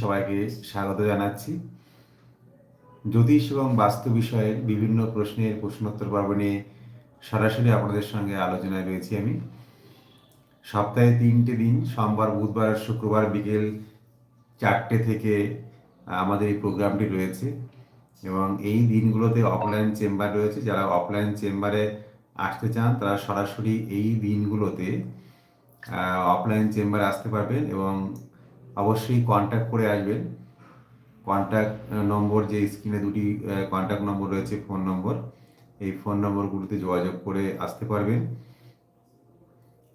সবাইকে স্বাগত জানাচ্ছি। জ্যোতিষ এবং বাস্তু বিষয়ে বিভিন্ন প্রশ্নের প্রশ্নোত্তর পর্ব নিয়ে সরাসরি আপনাদের সঙ্গে আলোচনায় রয়েছি আমি। সপ্তাহে তিনটে দিন, সোমবার, বুধবার, শুক্রবার বিকেল চারটে থেকে আমাদের এই প্রোগ্রামটি রয়েছে এবং এই দিনগুলোতে অফলাইন চেম্বার রয়েছে। যারা অফলাইন চেম্বারে আসতে চান, তারা সরাসরি এই দিনগুলোতে অফলাইন চেম্বারে আসতে পারবেন এবং অবশ্যই কন্ট্যাক্ট করে আসবেন। কন্ট্যাক্ট নম্বর যে স্ক্রিনে দুটি কন্ট্যাক্ট নম্বর রয়েছে ফোন নম্বর। এই ফোন নম্বরগুলোতে যোগাযোগ করে আসতে পারবেন।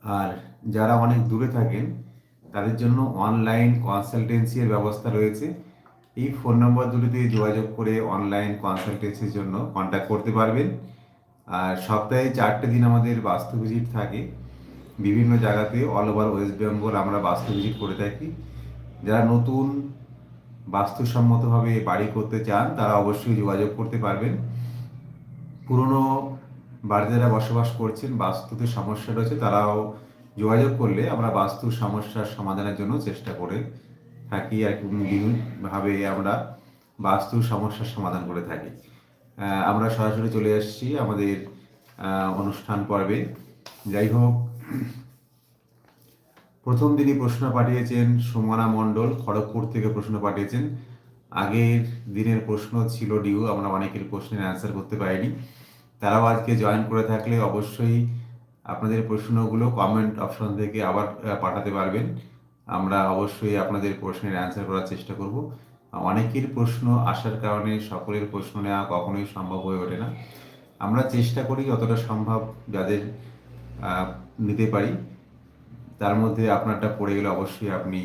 আর যারা অনেক দূরে থাকেন, তাদের জন্য অনলাইন কনসালটেন্সির ব্যবস্থা রয়েছে। এই ফোন নম্বর দুটিতে যোগাযোগ করে অনলাইন কনসালটেন্সির জন্য কন্ট্যাক্ট করতে পারবেন। আর সপ্তাহে চারটে দিন আমাদের বাস্তু ভিজিট থাকে। বিভিন্ন জায়গাতে অল ওভার ওয়েস্ট বেঙ্গল আমরা বাস্তু ভিজিট করে থাকি। যারা নতুন বাস্তুসম্মতভাবে বাড়ি করতে চান, তারা অবশ্যই যোগাযোগ করতে পারবেন। পুরনো বাড়িতে যারা বসবাস করছেন, বাস্তুতে সমস্যা রয়েছে, তারাও যোগাযোগ করলে আমরা বাস্তুর সমস্যার সমাধানের জন্য চেষ্টা করে থাকি আর বিভিন্নভাবে আমরা বাস্তুর সমস্যার সমাধান করে থাকি। আমরা সরাসরি চলে আসছি আমাদের অনুষ্ঠান পর্বে। যাই হোক প্রথম দিনই প্রশ্ন পাঠিয়েছেন সুমনা মণ্ডল, খড়গপুর থেকে প্রশ্ন পাঠিয়েছেন। আগের দিনের প্রশ্ন ছিল ডিউ আমরা অনেকের প্রশ্নের অ্যান্সার করতে পারিনি। তারাও আজকে জয়েন করে থাকলে অবশ্যই আপনাদের প্রশ্নগুলো কমেন্ট অপশন থেকে আবার পাঠাতে পারবেন। আমরা অবশ্যই আপনাদের প্রশ্নের অ্যান্সার করার চেষ্টা করব। অনেকের প্রশ্ন আসার কারণে সকলের প্রশ্ন নেওয়া কখনোই সম্ভব হয়ে ওঠে না। আমরা চেষ্টা করি যতটা সম্ভব যাদের নিতে পারি। তার মধ্যে আপনারটা পড়ে গেলে অবশ্যই আপনি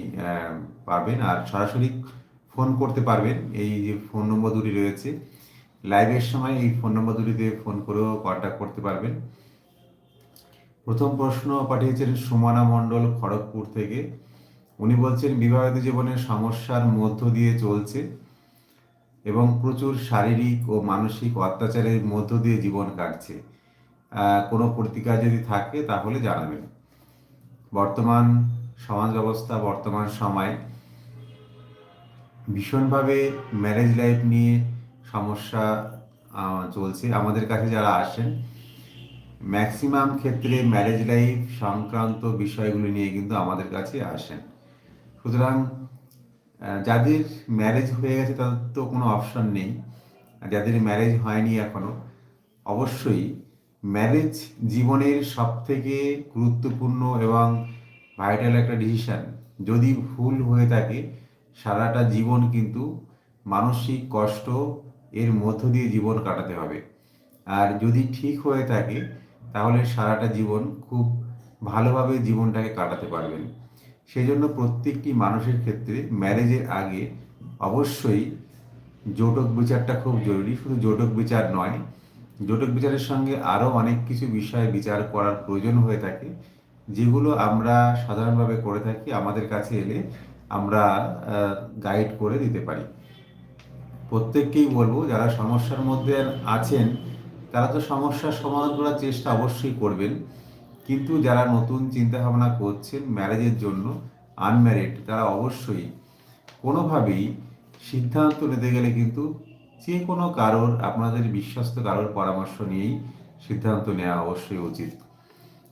পাবেন আর সরাসরি ফোন করতে পারবেন। এই যে ফোন নম্বর দুটি রয়েছে লাইভের সময় এই ফোন নম্বর দুটিতে ফোন করেও কন্ট্যাক্ট করতে পারবেন। প্রথম প্রশ্ন পাঠিয়েছেন সুমনা মণ্ডল, খড়গপুর থেকে। উনি বলছেন, বিবাহিত জীবনের সমস্যার মধ্য দিয়ে চলছে এবং প্রচুর শারীরিক ও মানসিক অত্যাচারের মধ্য দিয়ে জীবন কাটছে। কোনো প্রতিকার যদি থাকে তাহলে জানাবেন। বর্তমান সমাজ ব্যবস্থা, বর্তমান সময় ভীষণভাবে ম্যারেজ লাইফ নিয়ে সমস্যা চলছে। আমাদের কাছে যারা আসেন ম্যাক্সিমাম ক্ষেত্রে ম্যারেজ লাইফ সংক্রান্ত বিষয়গুলি নিয়ে কিন্তু আমাদের কাছে আসেন। সুতরাং যাদের ম্যারেজ হয়ে গেছে তাদের তো কোনো অপশন নেই। যাদের ম্যারেজ হয়নি এখনও, অবশ্যই ম্যারেজ জীবনের সব থেকে গুরুত্বপূর্ণ এবং ভাইটাল একটা ডিসিশান যদি ভুল হয়ে থাকে, সারাটা জীবন কিন্তু মানসিক কষ্ট এর মধ্য দিয়ে জীবন কাটাতে হবে। আর যদি ঠিক হয়ে থাকে, তাহলে সারাটা জীবন খুব ভালোভাবে জীবনটাকে কাটাতে পারবেন। সেই জন্য প্রত্যেকটি মানুষের ক্ষেত্রে ম্যারেজের আগে অবশ্যই জোটক বিচারটা খুব জরুরি। শুধু জোটক বিচার নয় জোটক বিচারের সঙ্গে আরও অনেক কিছু বিষয় বিচার করার প্রয়োজন হয়ে থাকে, যেগুলো আমরা সাধারণভাবে করে থাকি, আমাদের কাছে এলে আমরা গাইড করে দিতে পারি। প্রত্যেককেই বলব, যারা সমস্যার মধ্যে আছেন, তারা তো সমস্যার সমাধান করার চেষ্টা অবশ্যই করবেন। কিন্তু যারা নতুন চিন্তা ভাবনা করছেন ম্যারেজের জন্য আনম্যারিড তারা অবশ্যই কোনোভাবেই সিদ্ধান্ত নিতে গেলে কিন্তু যে কোনো কারোর, আপনাদের বিশ্বস্ত কারোর পরামর্শ নিয়েই সিদ্ধান্ত নেওয়া অবশ্যই উচিত।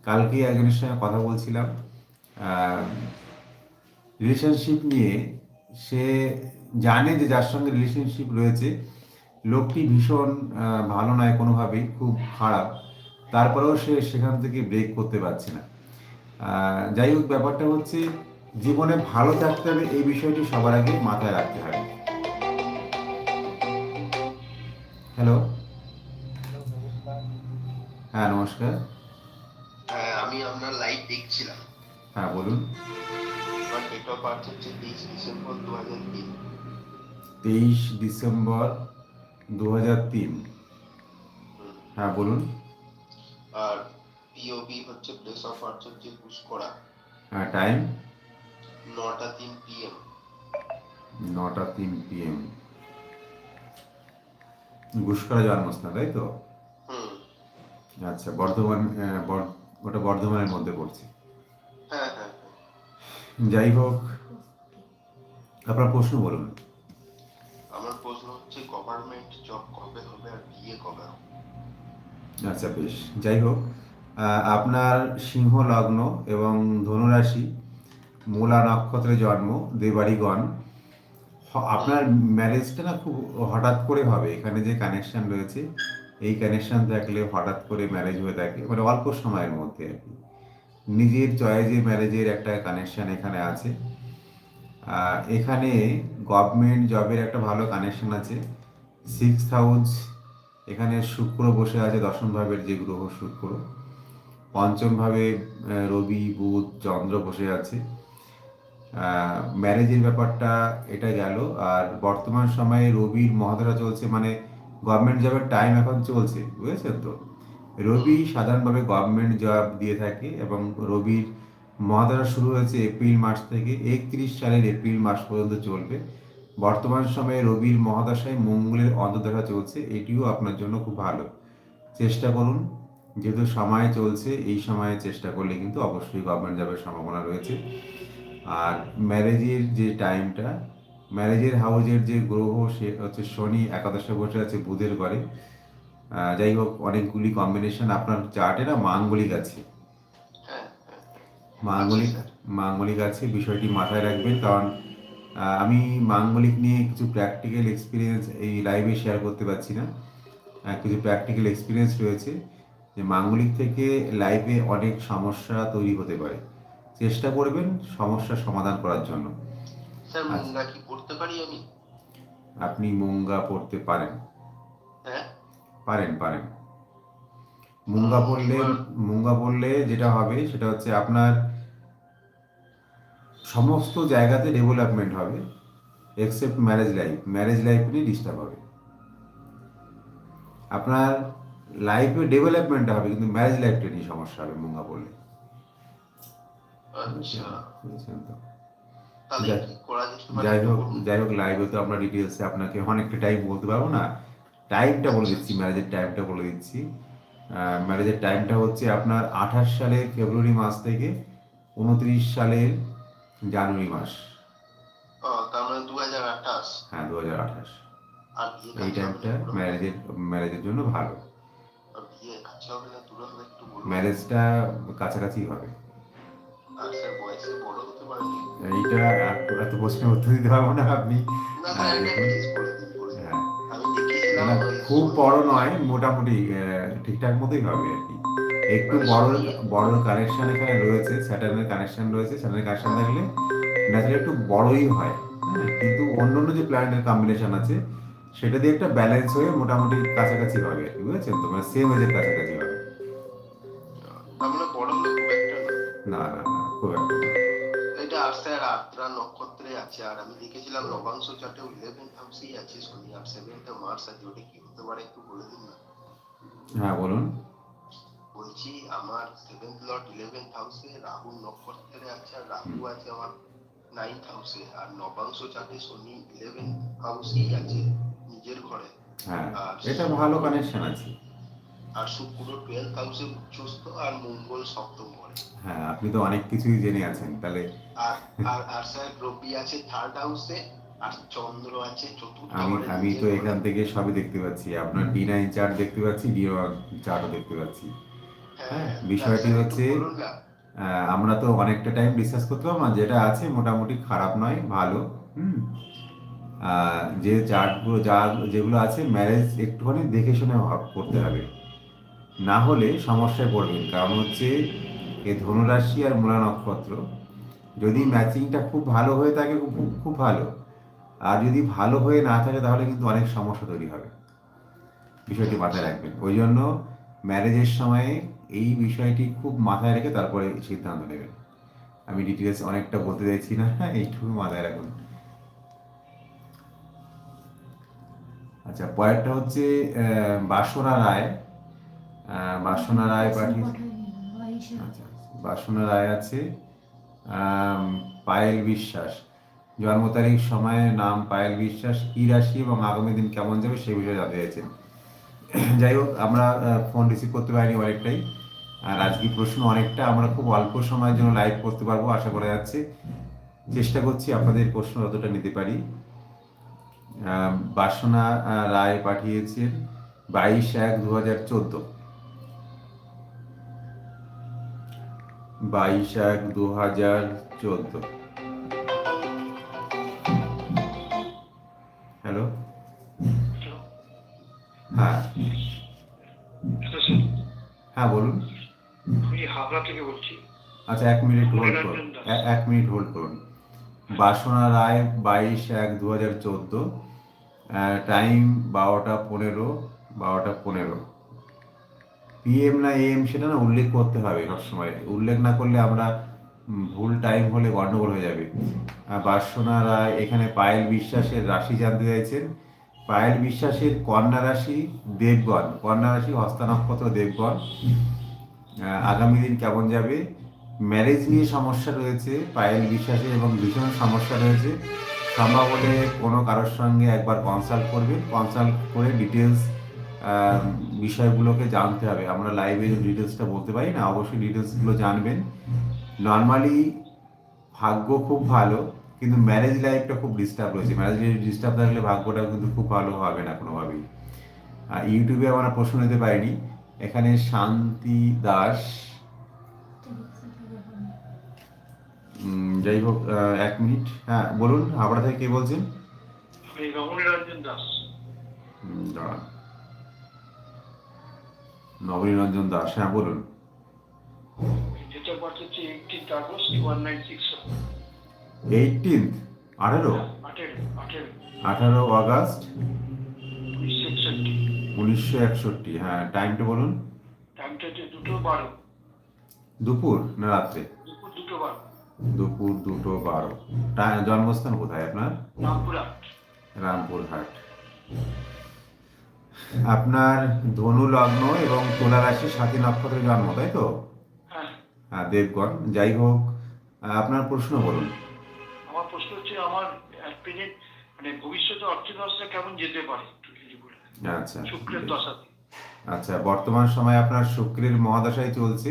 কালকে একজনের সঙ্গে কথা বলছিলাম রিলেশনশিপ নিয়ে। সে জানে যে যার সঙ্গে রিলেশনশিপ রয়েছে, লোকটি ভীষণ ভালো নয় কোনোভাবেই, খুব খারাপ। তারপরেও সে সেখান থেকে ব্রেক করতে পারছে না। যাই হোক, ব্যাপারটা হচ্ছে, জীবনে ভালো থাকতে হবে, এই বিষয়টি সবার আগে মাথায় রাখতে হবে। হ্যালো হ্যাঁ নমস্কার। হ্যাঁ আমি আপনার লাইভ দেখছিলাম। হ্যাঁ বলুন। আমার ডেট অফ বার্থ হচ্ছে তেইশ ডিসেম্বর দু হাজার তিন। তেইশ ডিসেম্বর দু হাজার তিন। হ্যাঁ বলুন। আর পিওবি হচ্ছে প্লেস অফ আর্থ হচ্ছে পুষ্করা। হ্যাঁ টাইম নটা তিন পিএম নটা তিন পিএম ঘুষকরা জন্মস্থান তাই তো? আচ্ছা বর্ধমান ওটা বর্ধমানের মধ্যে পড়ছে। হ্যাঁ হ্যাঁ হ্যাঁ। যাই হোক আপনার প্রশ্ন বলুন। আমার প্রশ্ন হচ্ছে গভর্নমেন্ট জব কবে হবে আর বিয়ে কবে হবে? আচ্ছা বেশ। যাই হোক আপনার সিংহ লগ্ন এবং ধনুরাশি মূলা নক্ষত্রে জন্ম দেবাড়িগণ আপনার ম্যারেজটা না খুব হঠাৎ করে হবে। এখানে যে কানেকশন রয়েছে, এই কানেকশন থাকলে হঠাৎ করে ম্যারেজ হয়ে থাকে মানে অল্প সময়ের মধ্যে আর কি। নিজের চয়েসে ম্যারেজের একটা কানেকশন এখানে আছে। এখানে গভর্নমেন্ট জবের একটা ভালো কানেকশন আছে। সিক্স হাউস এখানে শুক্র বসে আছে, দশম ভাবের যে গ্রহ শুক্র। পঞ্চমভাবে রবি, বুধ, চন্দ্র বসে আছে। ম্যারেজের ব্যাপারটা এটা গেল। আর বর্তমান সময়ে রবির মহাদশা চলছে মানে গভর্নমেন্ট জবের টাইম এখন চলছে, বুঝেছেন তো? রবি সাধারণভাবে গভর্নমেন্ট জব দিয়ে থাকে এবং রবির মহাদশা শুরু হয়েছে এপ্রিল মাস থেকে, একত্রিশ সালের এপ্রিল মাস পর্যন্ত চলবে। বর্তমান সময়ে রবির মহাদশায় মঙ্গলের অন্তর্দশা চলছে, এটিও আপনার জন্য খুব ভালো। চেষ্টা করুন, যেহেতু সময় চলছে, এই সময়ে চেষ্টা করলে কিন্তু অবশ্যই গভর্নমেন্ট জবের সম্ভাবনা রয়েছে। আর ম্যারেজের যে টাইমটা ম্যারেজের হাউজের যে গ্রহ সে হচ্ছে শনি একাদশে বসে আছে বুধের ঘরে। যাই হোক অনেকগুলি কম্বিনেশন আপনার চার্টে না মাঙ্গলিক আছে। হ্যাঁ হ্যাঁ। মাঙ্গলিক আচ্ছা, মাঙ্গলিক আছে বিষয়টি মাথায় রাখবেন কারণ আমি মাঙ্গলিক নিয়ে কিছু প্র্যাকটিক্যাল এক্সপিরিয়েন্স এই লাইভে শেয়ার করতে পারছি না। কিছু প্র্যাকটিক্যাল এক্সপিরিয়েন্স রয়েছে যে মাঙ্গলিক থেকে লাইভে অনেক সমস্যা তৈরি হতে পারে। চেষ্টা করবেন সমস্যার সমাধান করার জন্য। স্যার আচ্ছা। মুঙ্গা কি পড়তে পারি আমি? আপনি মুঙ্গা পড়তে পারেন। হ্যাঁ? পারেন পারেন। মুঙ্গা পড়লে মুঙ্গা পড়লে যেটা হবে সেটা হচ্ছে আপনার সমস্ত জায়গাতে ডেভেলপমেন্ট হবে except marriage life marriage life নিয়ে ডিস্টার্ব হবে। আপনার লাইফে ডেভেলপমেন্ট হবে কিন্তু ম্যারেজ লাইফটা নিয়ে সমস্যা হবে মুঙ্গা পড়লে। যাই- যেতে পারে? যাই হোক যাই হোক লাইভে তো আমরা ডিটেলসে আপনাকে অনেকটা টাইম বলতে পারব না। টাইমটা বলে দিচ্ছি ম্যারেজের টাইমটা বলে দিচ্ছি। ম্যারেজের টাইমটা হচ্ছে আপনার আঠাশ সালের ফেব্রুয়ারি মাস থেকে উনত্রিশ সালের জানুয়ারি মাস। মানে হ্যাঁ দু হাজার আঠাশ এই টাইমটা ম্যারেজের ম্যারেজের জন্য ভালো। ম্যারেজটা কাছাকাছি হবে। এইটা এত- প্রশ্নের উত্তর দিতে পারব না আপনি হ্যাঁ। হ্যাঁ। খুব বড় নয় মোটামুটি ঠিকঠাক মতোই হবে আর কি। একটু মানে বড় বড় কানেকশন এখানে রয়েছে স্যাটার্নের কানেকশন রয়েছে। স্যাটার্নের কানেকশন থাকলে ন্যাচারালি একটু বড়ই হয় হ্যাঁ। কিন্তু অন্য অন্য যে প্ল্যানেটের কম্বিনেশন আছে সেটা দিয়ে একটা ব্যালেন্স হয়ে মোটামুটি কাছাকাছি হবে আর কি বুঝেছেন? তো মানে সেম এজের কাছাকাছি হবে। না না না না খুব একটা। এটা আর স্যার নক্ষত্রে আছে। আর আমি দেখেছিলাম নবাংশ চার্টে ইলেভেন হাউসেই আছে শনি আর সেভেন্থে মার্স আছে ওটা কি হতে পারে একটু বলে দিন না? হ্যাঁ বলুন। বলছি আমার সেভেন্থ লর্ড ইলেভেন্থ হাউসে রাহু নক্ষত্রে আছে আর রাহু আছে আমার নাইন্থ হাউসে আর নবাংশ চার্টে শনি ইলেভেন হাউসেই আছে নিজের ঘরে। হ্যাঁ এটা ভালো কানেকশন আছে। আর শুক্র টুয়েলভ হাউসে উচ্চস্থ আর মঙ্গল সপ্তম ঘরে। হ্যাঁ আপনি তো অনেক কিছুই জেনে আছেন তাহলে আর আর আর স্যার রবি আছে থার্ড হাউসে আর চন্দ্র আছে চতুর্থ আমি আমি তো এখান থেকে সবই দেখতে পাচ্ছি আপনার ডি নাইন চার্ট দেখতে পাচ্ছি ডি ওয়ান চার্টও দেখতে পাচ্ছি। হ্যাঁ, বিষয়টি হচ্ছে- আমরা তো অনেকটা টাইম ডিসকাস করতে পারব না যেটা আছে মোটামুটি খারাপ নয় ভালো হুম। যে চার্টগুলো যা যেগুলো আছে ম্যারেজ একটুখানি দেখে শুনে করতে হবে। না হলে সমস্যায় পড়বেন। কারণ হচ্ছে এ ধনুরাশি আর মূলা নক্ষত্র, যদি ম্যাচিংটা খুব ভালো হয়ে থাকে, খুব ভালো। আর যদি ভালো হয়ে না থাকে, তাহলে কিন্তু অনেক সমস্যা তৈরি হবে। বিষয়টি মাথায় রাখবেন। ওই জন্য ম্যারেজের সময়ে এই বিষয়টি খুব মাথায় রেখে তারপরে সিদ্ধান্ত নেবেন। আমি ডিটেলস অনেকটা বলতে চাইছি না হ্যাঁ এইটুকু মাথায় রাখুন। আচ্ছা পরেরটা হচ্ছে বাসনা রায়। বাসনা রায় পাঠিয়ে আচ্ছা বাসনা রায় আছে। পায়েল বিশ্বাস। জন্ম তারিখ, সময়, নাম পায়েল বিশ্বাস। কি রাশি এবং আগামী দিন কেমন যাবে সেই বিষয়ে জানতে চাইছেন। যাই হোক, আমরা ফোন রিসিভ করতে পারিনি অনেকটাই। আর আজকে প্রশ্ন অনেকটা। আমরা খুব অল্প সময়ের জন্য লাইভ করতে পারব, আশা করা যাচ্ছে। চেষ্টা করছি আপনাদের প্রশ্ন যতটা নিতে পারি। বাসনা রায় পাঠিয়েছেন বাইশ এক দু হাজার চোদ্দ। বাইশ এক দু হাজার চোদ্দ। হ্যালো হ্যাঁ হ্যাঁ বলুন। আমি হাবড়া থেকে বলছি। আচ্ছা এক মিনিট হোল্ড করুন। এক মিনিট হোল্ড করুন। বাসনা রায় বাইশ এক দু হাজার চোদ্দ টাইম বারোটা পনেরো বারোটা পনেরো। পিএম না এম সেটা না উল্লেখ করতে হবে সবসময়। উল্লেখ না করলে আমরা ভুল টাইম হলে গন্ডগোল হয়ে যাবে। বাসনা রায় এখানে পায়েল বিশ্বাসের রাশি জানতে চাইছেন। পায়েল বিশ্বাসের কন্যা রাশি দেবগণ। কন্যা রাশি হস্তা নক্ষত্র দেবগণ আগামী দিন কেমন যাবে? ম্যারেজ নিয়ে সমস্যা রয়েছে। পায়েল বিশ্বাসের এবং ভীষণ সমস্যা রয়েছে। সম্ভব হলে কোনো কারোর সঙ্গে একবার কনসাল্ট করবেন। কনসাল্ট করে ডিটেলস বিষয়গুলোকে জানতে হবে। আমরা লাইভে ডিটেলসটা বলতে পারি না অবশ্যই ডিটেলসগুলো জানবেন। নর্মালি ভাগ্য খুব ভালো কিন্তু ম্যারেজ লাইফটা খুব ডিস্টার্ব রয়েছে। ম্যারেজ লাইফ ডিস্টার্ব থাকলে ভাগ্যটা কিন্তু খুব ভালো হবে না কোনোভাবেই। আর ইউটিউবে আমরা প্রশ্ন নিতে পারিনি। এখানে শান্তি দাস। যাই হোক এক মিনিট। হ্যাঁ বলুন হাবড়া থেকে কে বলছেন? দাঁড়ান। নবনীরঞ্জন দাস হ্যাঁ বলুন। এইটিন্থ আঠেরো? আগস্ট? উনিশশো একষট্টি হ্যাঁ টাইমটা বলুন। দুপুর না রাত্রে? দুপুর দুটো বারো। জন্মস্থান কোথায় আপনার? রামপুরহাট। রামপুরহাট। আপনার ধনু লগ্ন এবং তুলা রাশি সাথী নক্ষত্রের জন্ম তাই তো? হ্যাঁ। হ্যাঁ দেবগণ যাই হোক আপনার প্রশ্ন বলুন। আমার প্রশ্ন হচ্ছে আমার প্রেজেন্ট মানে ভবিষ্যতে কেমন যেতে পারে? আচ্ছা। শুক্রের দশাতে। আচ্ছা বর্তমান সময়ে আপনার শুক্রের মহাদশায় চলছে।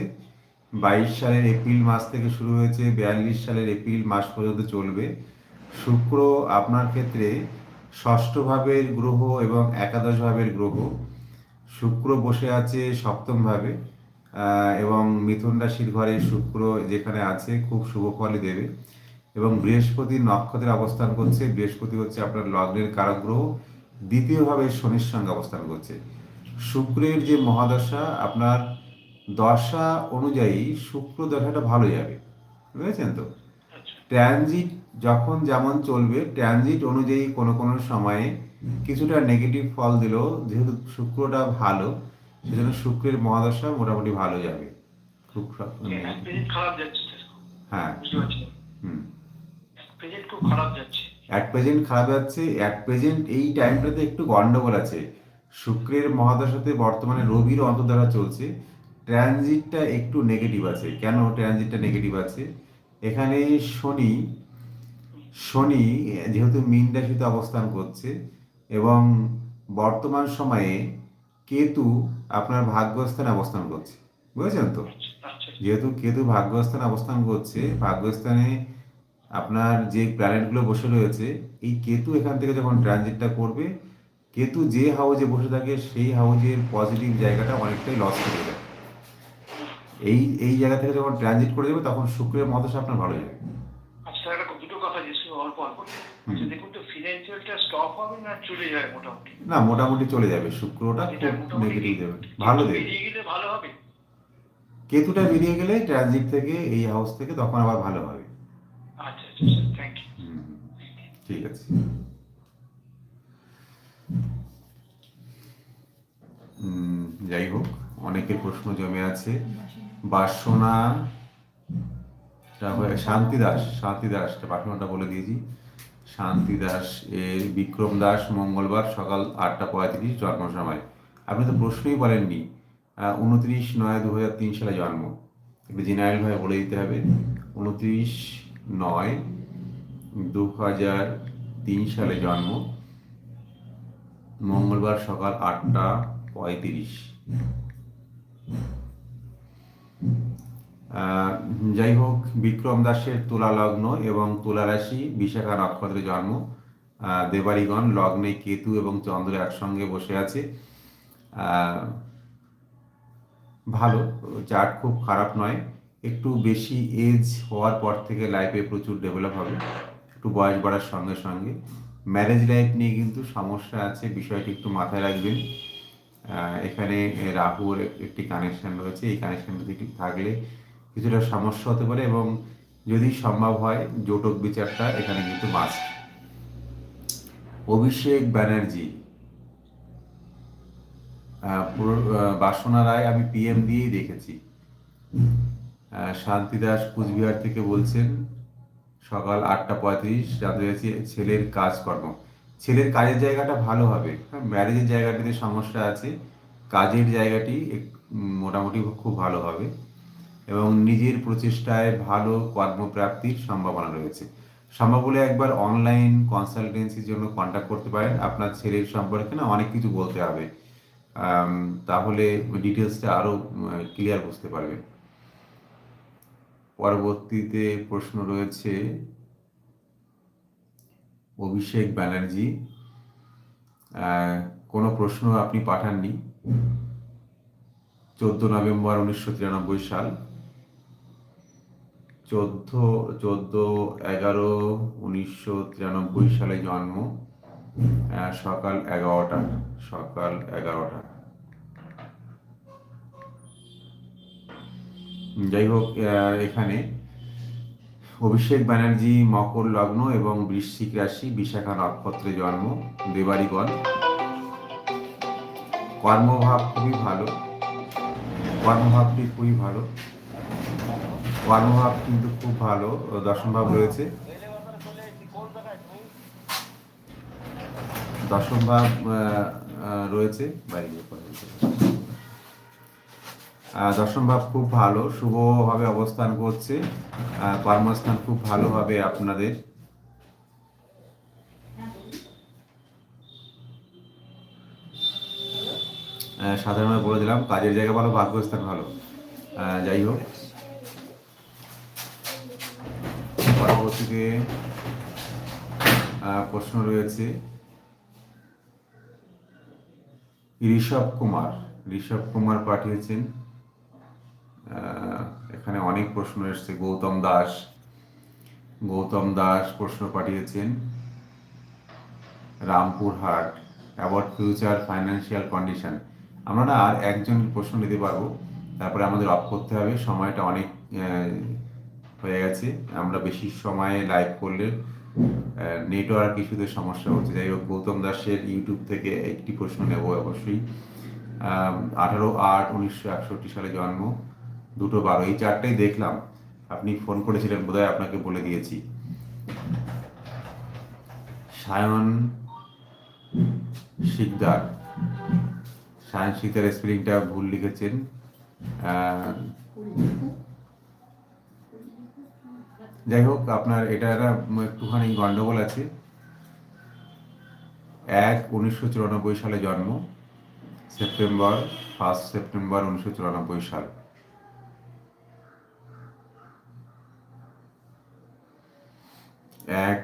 বাইশ সালের এপ্রিল মাস থেকে শুরু হয়েছে বিয়াল্লিশ সালের এপ্রিল মাস পর্যন্ত চলবে। শুক্র আপনার ক্ষেত্রে ষষ্ঠ ভাবের গ্রহ এবং একাদশ ভাবের গ্রহ। শুক্র বসে আছে সপ্তম ভাবে এবং মিথুন রাশির ঘরে শুক্র যেখানে আছে খুব শুভ ফলে দেবে। এবং বৃহস্পতি নক্ষত্রে অবস্থান করছে, বৃহস্পতি হচ্ছে আপনার লগ্নের কারক গ্রহ, দ্বিতীয়ভাবে শনির সঙ্গে অবস্থান করছে। শুক্রের যে মহাদশা, আপনার দশা অনুযায়ী শুক্র দশাটা ভালো যাবে, বুঝেছেন তো? ট্রানজিট যখন যেমন চলবে ট্রানজিট অনুযায়ী কোনো কোনো সময়ে কিছুটা নেগেটিভ ফল দিল যেহেতু শুক্রটা ভালো সেজন্য শুক্রের মহাদশা মোটামুটি ভালো যাবে। স্যার হ্যাঁ হুম। প্রেজেন্ট খুব খারাপ যাচ্ছে। অ্যাট প্রেজেন্ট খারাপ যাচ্ছে অ্যাট প্রেজেন্ট এই টাইমটাতে একটু গন্ডগোল আছে। শুক্রের মহাদশাতে বর্তমানে রবির অন্তর্ধারা চলছে। ট্রানজিটটা একটু নেগেটিভ আছে। কেন ট্রানজিটটা নেগেটিভ আছে? এখানে শনি শনি যেহেতু মীন রাশিতে অবস্থান করছে এবং বর্তমান সময়ে কেতু আপনার ভাগ্যস্থানে অবস্থান করছে। বুঝেছেন তো? যেহেতু কেতু ভাগ্যস্থানে অবস্থান করছে, ভাগ্যস্থানে আপনার যে প্ল্যানেটগুলো বসে রয়েছে, এই কেতু এখান থেকে যখন ট্রানজিটটা করবে, কেতু যে হাউজে বসে থাকে, সেই হাউজের পজিটিভ জায়গাটা অনেকটাই লস করে দেয় এই এই জায়গা থেকে যখন ট্রানজিট করে যাবে তখন শুক্রের মহাদশা আপনার ভালো যাবে। আচ্ছা একটা দুটো কথা জিজ্ঞেস অল্প অল্প। আচ্ছা দেখুন তো ফিনান্সিয়ালটা স্টপ হবে না চলে যায় মোটামুটি? না মোটামুটি চলে যাবে। শুক্রটা খুব নেগেটিভ দেবে। ভালো দেবে। ভালো হবে? কেতুটা বেরিয়ে গেলে ট্রানজিট থেকে এই হাউস থেকে তখন আবার ভালো হবে। আচ্ছা আচ্ছা থ্যাংক ইউ ঠিক আছে। যাই হোক অনেকের প্রশ্ন জমে আছে। বাসনা, তারপরে শান্তি দাস শান্তি দাস বাসনাটা বলে দিয়েছি। শান্তি দাস এর বিক্রম দাস মঙ্গলবার সকাল আটটা পঁয়ত্রিশ জন্ম সময় আপনি তো প্রশ্নই বলেননি উনত্রিশ নয় দু হাজার তিন সালে জন্ম। একটু জেনারেল ভাবে বলে দিতে হবে। উনত্রিশ নয় দু হাজার তিন সালে জন্ম। মঙ্গলবার সকাল আটটা পঁয়ত্রিশ। যাই হোক, বিক্রম দাসের তুলা লগ্ন এবং তুলা রাশি বিশাখা নক্ষত্রে জন্ম। দেবাড়িগণ লগ্নে কেতু এবং চন্দ্র একসঙ্গে বসে আছে। ভালো, চার্ট খুব খারাপ নয়। একটু বেশি এজ হওয়ার পর থেকে লাইফে প্রচুর ডেভেলপ হবে। একটু বয়স বাড়ার সঙ্গে সঙ্গে। ম্যারেজ লাইফ নিয়ে কিন্তু সমস্যা আছে, বিষয়টি একটু মাথায় রাখবেন। এখানে রাহুর একটি কানেকশন রয়েছে। এই কানেকশনটি ঠিক থাকলে কিছুটা সমস্যা হতে পারে এবং যদি সম্ভব হয় জোটক বিচারটা এখানে কিন্তু মাস্ট অভিষেক ব্যানার্জি বাসনা রায় আমি পিএম দিয়েই দেখেছি। আহ, শান্তিদাস কুচবিহার থেকে বলছেন সকাল আটটা পঁয়ত্রিশ জানতে ছেলের কাজকর্ম। ছেলের কাজের জায়গাটা ভালো হবে। ম্যারেজের জায়গাটিতে সমস্যা আছে। কাজের জায়গাটি মোটামুটি খুব ভালো হবে। এবং নিজের প্রচেষ্টায় ভালো কর্মপ্রাপ্তির সম্ভাবনা রয়েছে। সম্ভব হলে একবার অনলাইন কনসালটেন্সির জন্য কন্ট্যাক্ট করতে পারেন। আপনার ছেলের সম্পর্কে না অনেক কিছু বলতে হবে। তাহলে ডিটেলসটা আরও ক্লিয়ার বুঝতে পারবেন। পরবর্তীতে প্রশ্ন রয়েছে অভিষেক ব্যানার্জি কোনো প্রশ্ন আপনি পাঠাননি। চোদ্দ নভেম্বর উনিশশো তিরানব্বই সাল। চোদ্দ চোদ্দ এগারো উনিশশো তিরানব্বই সালে জন্ম সকাল এগারোটা সকাল এগারোটা। যাই হোক এখানে অভিষেক ব্যানার্জি, মকর লগ্ন এবং বৃশ্চিক রাশি বিশাখা নক্ষত্রে জন্ম। দেবাড়িগণ কর্মভাব খুবই ভালো। কর্মভাবটি খুবই ভালো। কর্মভাব কিন্তু খুব ভালো। দশম ভাব রয়েছে দশম ভাব রয়েছে। বাইরে গিয়ে কথা বলতে হবে। আহ, দশম ভাব খুব ভালো, শুভভাবে অবস্থান করছে। কর্মস্থান খুব ভালোভাবে আপনাদের। সাধারণভাবে বলে দিলাম, কাজের জায়গা ভালো, ভাগ্যস্থান ভালো। যাই হোক। পরবর্তীতে প্রশ্ন রয়েছে। ঋষভ কুমার ঋষভ কুমার পাঠিয়েছেন। এখানে অনেক প্রশ্ন এসেছে। গৌতম দাস গৌতম দাস প্রশ্ন পাঠিয়েছেন। Rampurhat about future financial condition আমরা না আর একজন প্রশ্ন নিতে পারব। তারপরে আমাদের অফ করতে হবে। সময়টা অনেক হয়ে গেছে। আমরা বেশি সময়ে লাইভ করলে নেটওয়ার্ক ইস্যুতে সমস্যা হচ্ছে। যাই হোক, গৌতম দাসের ইউটিউব থেকে একটি প্রশ্ন নেব অবশ্যই। আঠারো আট উনিশশো একষট্টি সালে জন্ম। দুটো বারো, এই চারটাই দেখলাম। আপনি ফোন করেছিলেন বোধহয়, আপনাকে বলে দিয়েছি। সায়ন শিকদার। সায়ন শিকদার স্পেলিংটা ভুল লিখেছেন। যাই হোক, আপনার এটা একটা একটুখানি গন্ডগোল আছে। এক উনিশশো চুরানব্বই সালে জন্ম, সেপ্টেম্বর ফার্স্ট সেপ্টেম্বর উনিশশো চুরানব্বই সাল। এক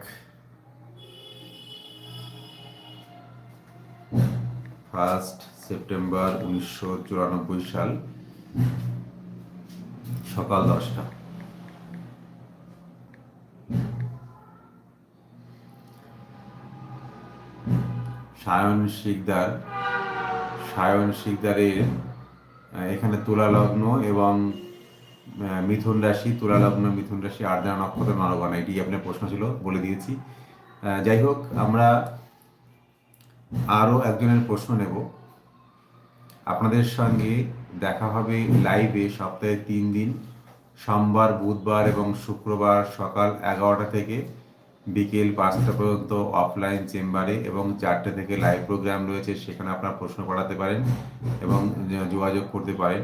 ফার্স্ট সেপ্টেম্বর উনিশশো চুরানব্বই সাল, সকাল দশটা। সায়ন শিকদার, সায়ন শিকদারের এখানে তুলা লগ্ন এবং মিথুন রাশি তুলা লগ্ন মিথুন রাশি, আর্দ্রা নক্ষত্র নরগণ, এটি আপনার প্রশ্ন ছিল, বলে দিয়েছি। যাই হোক, আমরা আরও একজনের প্রশ্ন নেব। আপনাদের সঙ্গে দেখা হবে লাইভে সপ্তাহে তিন দিন, সোমবার, বুধবার এবং শুক্রবার সকাল এগারোটা থেকে বিকেল পাঁচটা পর্যন্ত অফলাইন চেম্বারে এবং চারটে থেকে লাইভ প্রোগ্রাম রয়েছে, সেখানে আপনারা প্রশ্ন পাঠাতে পারেন এবং যোগাযোগ করতে পারেন।